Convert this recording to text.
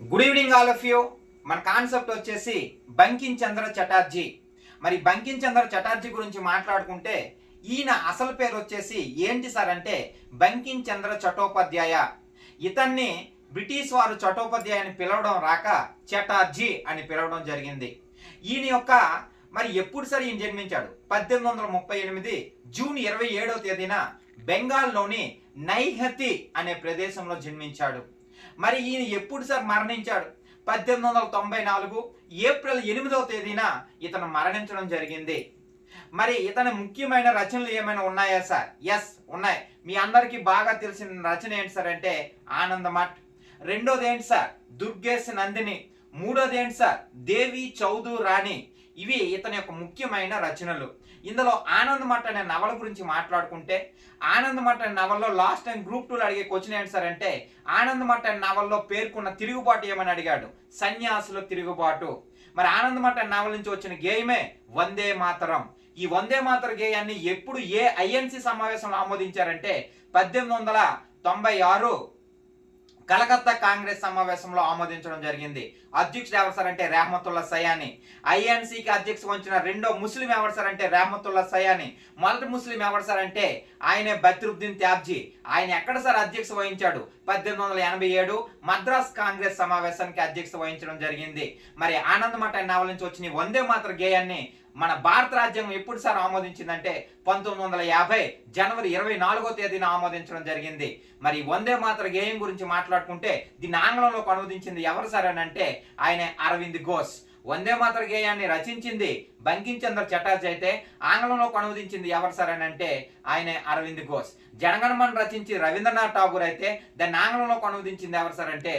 Good evening all of you మన concept వచ్చేసి బంకిం చంద్ర చటర్జీ. మరి బంకిం చంద్ర చటర్జీ గురించి మాట్లాడుకుంటే ఈయన అసలు పేరు వచ్చేసి ఏంటి సార్ అంటే బంకిం చంద్ర చటోపాధ్యాయ. ఇతన్ని బ్రిటిష్ వారు చటోపాధ్యాయ అని పిలవడం రాక చటర్జీ అని పిలవడం జరిగింది. ఈయన యొక్క మరి ఎప్పుడు సరే ఈయన జన్మించాడు? పద్దెనిమిది వందల ముప్పై ఎనిమిది జూన్ ఇరవై ఏడవ తేదీన బెంగాల్లోని నైహతి అనే ప్రదేశంలో జన్మించాడు. మరి ఈయన ఎప్పుడు సార్ మరణించాడు? పద్దెనిమిది వందల తొంభై నాలుగు ఏప్రిల్ ఎనిమిదవ తేదీన ఇతను మరణించడం జరిగింది. మరి ఇతని ముఖ్యమైన రచనలు ఏమైనా ఉన్నాయా సార్? ఎస్ ఉన్నాయి. మీ అందరికీ బాగా తెలిసిన రచన ఏంటి సార్ అంటే ఆనందమఠ్ రెండోది ఏంటి సార్? దుర్గేశ్ నందిని. మూడోది ఏంటి సార్? దేవి చౌదు రాణి ఇవి ఇతని యొక్క ముఖ్యమైన రచనలు. ఇందులో ఆనందమఠ్ అనే నవల గురించి మాట్లాడుకుంటే ఆనందమఠ్ అనే నవల్లో లాస్ట్ టైం గ్రూప్ టూలో అడిగే క్వశ్చన్ ఆన్సర్ సార్ అంటే ఆనందమఠ్ అనే నవల్లో పేర్కొన్న తిరుగుబాటు ఏమని అడిగాడు? సన్యాసుల తిరుగుబాటు. మరి ఆనందమఠ్ అనే నవల నుంచి వచ్చిన గేయమే వందే మాతరం. ఈ వందే మాతర గేయాన్ని ఎప్పుడు ఏ ఐఎన్సి సమావేశంలో ఆమోదించారంటే పద్దెనిమిది వందల తొంభై ఆరు కలకత్తా కాంగ్రెస్ సమావేశంలో ఆమోదించడం జరిగింది. అధ్యక్షుడు ఎవరు సార్ అంటే రెహమతుల్లా సయాని. ఐఎన్సీకి అధ్యక్ష వచ్చిన రెండో ముస్లిం ఎవరు సార్ అంటే రెహమతుల్లా సయాని. మొదటి ముస్లిం ఎవరు సార్ అంటే ఆయనే బద్రుద్దీన్ త్యాబ్జీ. ఆయన ఎక్కడ సార్ అధ్యక్ష వహించాడు? పద్దెనిమిది వందల ఎనభై ఏడు మద్రాస్ కాంగ్రెస్ సమావేశానికి అధ్యక్ష వహించడం జరిగింది. మరి ఆనందమఠ నవల నుంచి వచ్చిన ఈ వందే మాత్ర గేయాన్ని మన భారత రాజ్యాంగం ఎప్పుడు సార్ ఆమోదించిందంటే పంతొమ్మిది వందల యాభై జనవరి ఇరవై నాలుగో తేదీన ఆమోదించడం జరిగింది. మరి వందే మాత్ర గేయం గురించి మాట్లాడుకుంటే దీన్ని ఆంగ్లంలోకి అనువదించింది ఎవరు సార్ అని అంటే ఆయన అరవింద్ ఘోష్. వందే మాత్ర గేయాన్ని రచించింది బంకించంద్ర చటర్జీ అయితే ఆంగ్లంలోకి అనువదించింది ఎవరు సార్ అని అంటే ఆయన అరవింద్ ఘోష్. జనగణమన్ రచించి రవీంద్రనాథ్ ఠాగూర్ అయితే దాన్ని ఆంగ్లంలోకి అనువదించింది ఎవరు సార్ అంటే